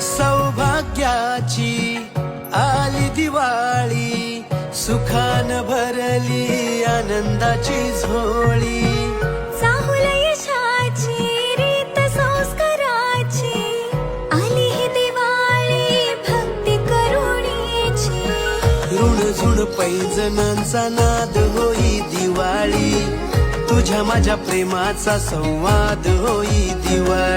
सौभाग्याची आली दिवाळी सुखान भरली आनंदाची झोप. ऋण झुण पैजणांचा नाद होई दिवाळी. तुझ्या माझ्या प्रेमाचा संवाद होई दिवाळी.